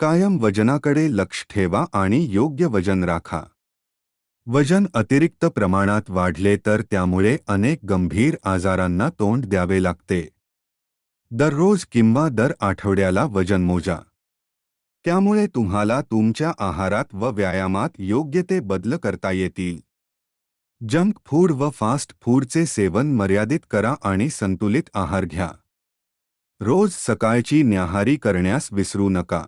कायम वजनाकडे लक्ष ठेवा आणि योग्य वजन राखा. वजन अतिरिक्त प्रमाणात वाढले तर त्यामुळे अनेक गंभीर आजारांना तोंड द्यावे लागते. दररोज किंवा दर आठवड्याला वजन मोजा. त्यामुळे तुम्हाला तुमच्या आहारात व व्यायामात योग्य ते बदल करता येतील. जंक फूड व फास्ट फूडचे सेवन मर्यादित करा आणि संतुलित आहार घ्या. रोज सकाळची न्याहारी करण्यास विसरू नका.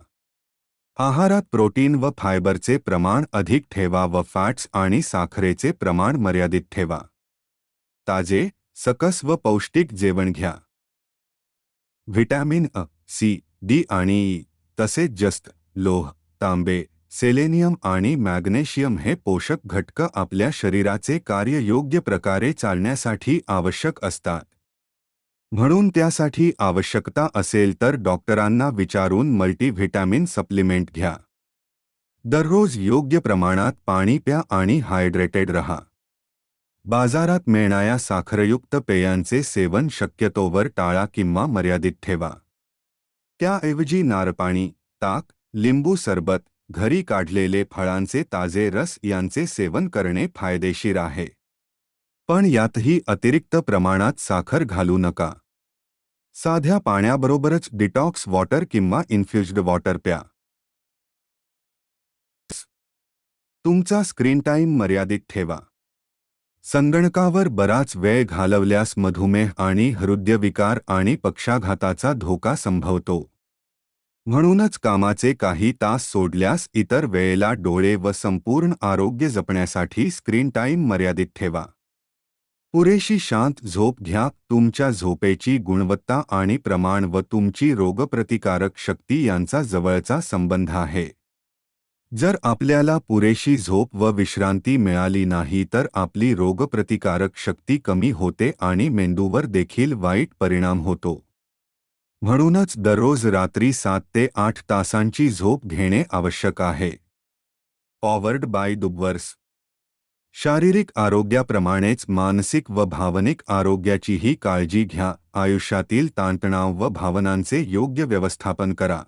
आहारात प्रोटीन व फायबरचे प्रमाण अधिक ठेवा व फॅट्स आणि साखरेचे प्रमाण मर्यादित ठेवा. ताजे सकस व पौष्टिक जेवण घ्या. व्हिटॅमिन अ सी डी आणि ई तसेच जस्त लोह तांबे सेलेनियम आणि मॅग्नेशियम हे पोषक घटक आपल्या शरीराचे कार्य योग्य प्रकारे चालण्यासाठी आवश्यक असतात. म्हणून त्यासाठी आवश्यकता असेल तर डॉक्टरांना विचारून मल्टीव्हिटॅमिन सप्लिमेंट घ्या. दररोज योग्य प्रमाणात पाणी प्या आणि हायड्रेटेड रहा. बाजारात मिळणाऱ्या साखरयुक्त पेयांचे सेवन शक्यतोवर टाळा किंवा मर्यादित ठेवा. त्याऐवजी नारपाणी ताक लिंबू सरबत घरी काढलेले फळांचे ताजे रस यांचे सेवन करणे फायदेशीर आहे. पण यातही अतिरिक्त प्रमाणात साखर घालू नका. साध्या पाण्याबरोबरच डिटॉक्स वॉटर किंवा इन्फ्युज्ड वॉटर प्या. तुमचा स्क्रीन टाईम मर्यादित ठेवा. संगणकावर बराच वेळ घालवल्यास मधुमेह आणि हृदयविकार आणि पक्षाघाताचा धोका संभवतो. म्हणूनच कामाचे काही तास सोडल्यास इतर वेळेला डोळे व संपूर्ण आरोग्य जपण्यासाठी स्क्रीन टाईम मर्यादित ठेवा. पुरेशी शांत झोप घ्या. तुमच्या झोपेची गुणवत्ता आणि प्रमाण व तुमची रोगप्रतिकारक शक्ती यांचा जवळचा संबंध आहे. जर आपल्याला पुरेशी झोप व विश्रांती मिळाली नाही तर आपली रोगप्रतिकारक शक्ती कमी होते आणि मेंदूवर देखील वाईट परिणाम होतो. म्हणूनच दररोज रात्री सात ते आठ तासांची झोप घेणे आवश्यक आहे. पॉवर्ड बाय दुबवर्स शारीरिक आरोग्याप्रमाणेच मानसिक व भावनिक आरोग्याचीही काळजी घ्या. आयुष्यातील ताणतणाव व भावनांचे योग्य व्यवस्थापन करा.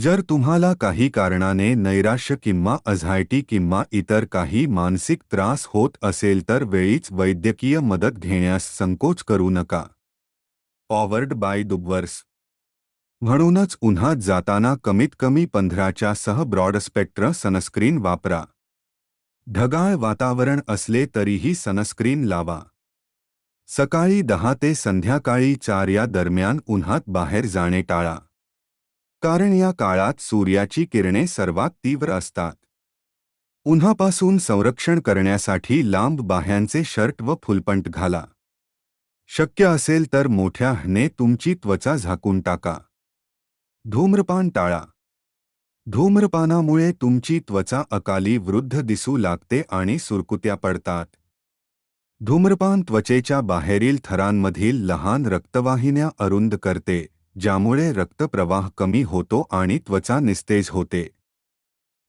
जर तुम्हाला काही कारणाने नैराश्य किंवा अझायटी किंवा इतर काही मानसिक त्रास होत असेल तर वेळीच वैद्यकीय मदत घेण्यास संकोच करू नका. पॉवर्ड बाय दुबवर्स म्हणूनच उन्हात जाताना कमीत कमी पंधराच्या सह ब्रॉडस्पेक्ट्र सनस्क्रीन वापरा. ढगाळ वातावरण असले तरीही सनस्क्रीन लावा. सकाळी दहा ते संध्याकाळी चार या दरम्यान उन्हात बाहेर जाणे टाळा. कारण या काळात सूर्याची किरणे सर्वात तीव्र असतात. उन्हापासून संरक्षण करण्यासाठी लांब बाह्यांचे शर्ट व फुलपंट घाला. शक्य असेल तर मोठ्या हने तुमची त्वचा झाकून टाका. धूम्रपान टाळा. धूम्रपानामुळे तुमची त्वचा अकाली वृद्ध दिसू लागते आणि सुरकुत्या पडतात. धूम्रपान त्वचेच्या बाहेरील थरांमधील लहान रक्तवाहिन्या अरुंद करते ज्यामुळे रक्तप्रवाह कमी होतो आणि त्वचा निस्तेज होते.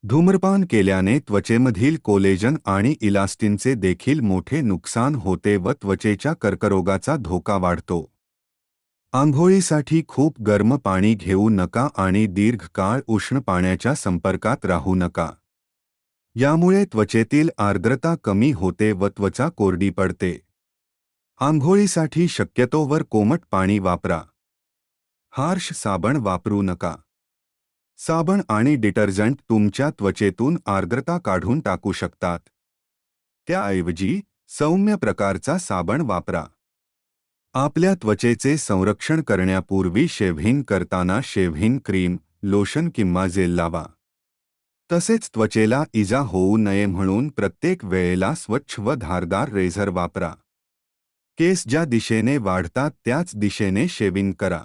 धूम्रपान केल्याने त्वचेमधील कोलेजन आणि इलास्टिनचे देखील मोठे नुकसान होते व त्वचेच्या कर्करोगाचा धोका वाढतो. आंघोळीसाठी खूप गरम पाणी घेऊ नका आणि दीर्घकाळ उष्ण पाण्याच्या संपर्कात राहू नका. यामुळे त्वचेतील आर्द्रता कमी होते व त्वचा कोरडी पडते. आंघोळीसाठी शक्यतोवर कोमट पाणी वापरा. हार्श साबण वापरू नका. साबण आणि डिटर्जंट तुमच्या त्वचेतून आर्द्रता काढून टाकू शकतात. त्याऐवजी सौम्य प्रकारचा साबण वापरा. आपल्या त्वचेचे संरक्षण करण्यापूर्वी शेव्हिंग करताना शेव्हिंग क्रीम लोशन किंवा जेल लावा. तसेच त्वचेला इजा होऊ नये म्हणून प्रत्येक वेळेला स्वच्छ व धारदार रेझर वापरा. केस ज्या दिशेने वाढतात त्याच दिशेने शेविंग करा.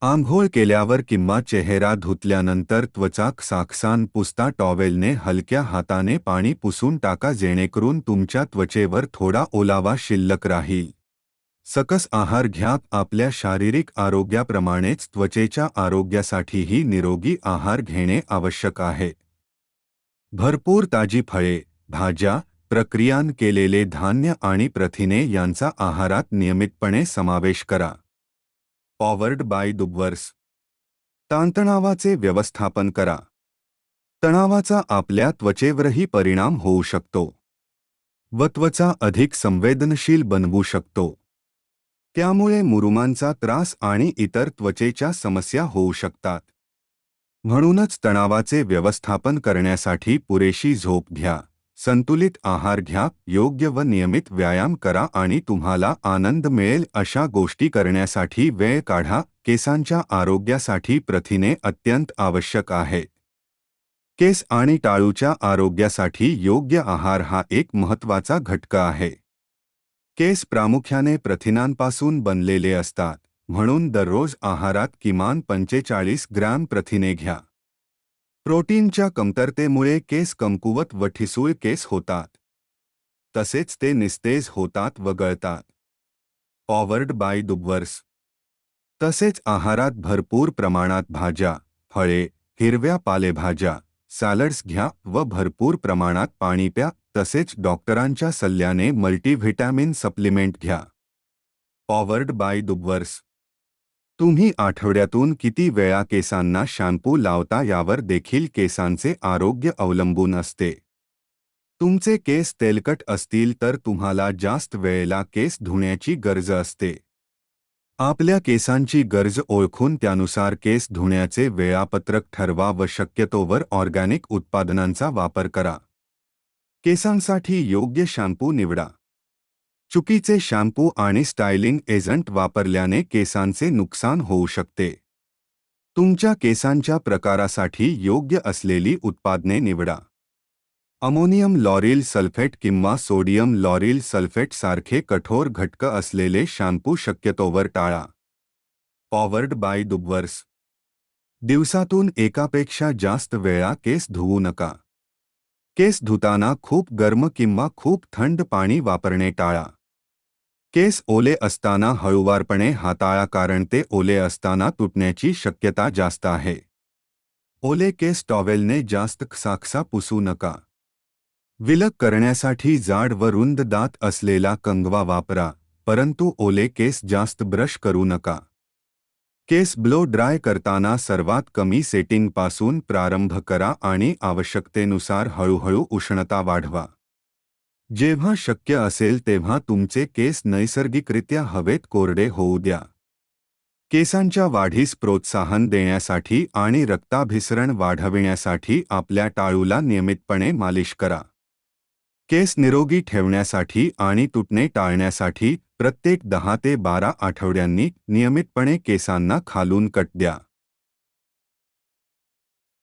आंघोळ केल्यावर किंवा चेहरा धुतल्यानंतर त्वचा साखसान पुसता टॉवेलने हलक्या हाताने पाणी पुसून टाका जेणेकरून तुमच्या त्वचेवर थोडा ओलावा शिल्लक राहील. सकस आहार घ्या, आपल्या शारीरिक आरोग्याप्रमाणेच त्वचेच्या आरोग्यासाठीही निरोगी आहार घेणे आवश्यक आहे. भरपूर ताजी फळे, भाज्या, प्रक्रियान केलेले धान्य आणि प्रथिने यांचा आहारात नियमितपणे समावेश करा. Powered by दुबवर्स. ताणतणावाचे व्यवस्थापन करा. तणावाचा आपल्या त्वचेवरही परिणाम होऊ शकतो. व त्वचा अधिक संवेदनशील बनवू शकतो. त्यामुळे मुरुमांचा त्रास आणि इतर त्वचेच्या समस्या होऊ शकतात. म्हणूनच तणावाचे व्यवस्थापन करण्यासाठी पुरेशी झोप घ्या. संतुलित आहार घ्या योग्य व नियमित व्यायाम करा आणि तुम्हाला आनंद मिळेल अशा गोष्टी करण्यासाठी वेळ काढा. केसांच्या आरोग्यासाठी प्रथिने अत्यंत आवश्यक आहे. केस आणि टाळूच्या आरोग्यासाठी योग्य आहार हा एक महत्त्वाचा घटक आहे. केस प्रामुख्याने प्रथिनांपासून बनलेले असतात म्हणून दररोज आहारात किमान पंचेचाळीस ग्रॅम प्रथिने घ्या. प्रोटीनच्या कमतरतेमुळे केस कमकुवत व ठिसूळ केस होतात. तसेच ते निस्तेज होतात व गळतात. पॉवर्ड बाय दुबवर्स तसेच आहारात भरपूर प्रमाणात भाज्या फळे हिरव्या पालेभाज्या सॅलड्स घ्या व भरपूर प्रमाणात पाणी प्या. तसेच डॉक्टरांच्या सल्ल्याने मल्टीव्हिटॅमिन सप्लिमेंट घ्या. पॉवर्ड बाय दुबवर्स. तुम्ही आठवड्यातून किती वेळा केसांना शॅम्पू लावता यावर देखील केसांचे आरोग्य अवलंबून असते. तुमचे केस तेलकट असतील तर तुम्हाला जास्त वेळेला केस धुण्याची गरज असते. आपल्या केसांची गरज ओळखून त्यानुसार केस धुण्याचे वेळापत्रक ठरवा व शक्यतोवर ऑर्गॅनिक उत्पादनांचा वापर करा. केसांसाठी योग्य शॅम्पू निवडा. चुकीचे शॅम्पू आणि स्टायलिंग एजंट वापरल्याने केसांचे नुकसान होऊ शकते. तुमच्या केसांच्या प्रकारासाठी योग्य असलेली उत्पादने निवडा. अमोनियम लॉरिल सल्फेट किंवा सोडियम लॉरिल सल्फेट सारखे कठोर घटक असलेले शॅम्पू शक्यतोवर टाळा. पॉवर्ड बाय दुबवर्स. दिवसातून एकापेक्षा जास्त वेळा केस धुवू नका. केस धुताना खूप गर्म किंवा खूप थंड पाणी वापरणे टाळा. केस ओले असताना हळुवारपणे हाताळा कारण ते ओले असताना तुटण्याची शक्यता जास्त आहे. ओले केस टॉवेलने जास्त खसाखसा पुसू नका. विलग करण्यासाठी जाड व रुंद दात असलेला कंगवा वापरा, परंतु ओले केस जास्त ब्रश करू नका. केस ब्लो ड्राय करताना सर्वात कमी सेटिंगपासून प्रारंभ करा आणि आवश्यकतेनुसार हळूहळू उष्णता वाढवा. जेव्हा शक्य असेल तेव्हा तुमचे केस नैसर्गिकरित्या हवेत कोरडे होऊ द्या. केसांच्या वाढीस प्रोत्साहन देण्यासाठी आणि रक्ताभिसरण वाढविण्यासाठी आपल्या टाळूला नियमितपणे मालिश करा. केस निरोगी ठेवण्यासाठी आणि तुटणे टाळण्यासाठी प्रत्येक दहा ते बारा आठवड्यांनी नियमितपणे केसांना खालून कट द्या.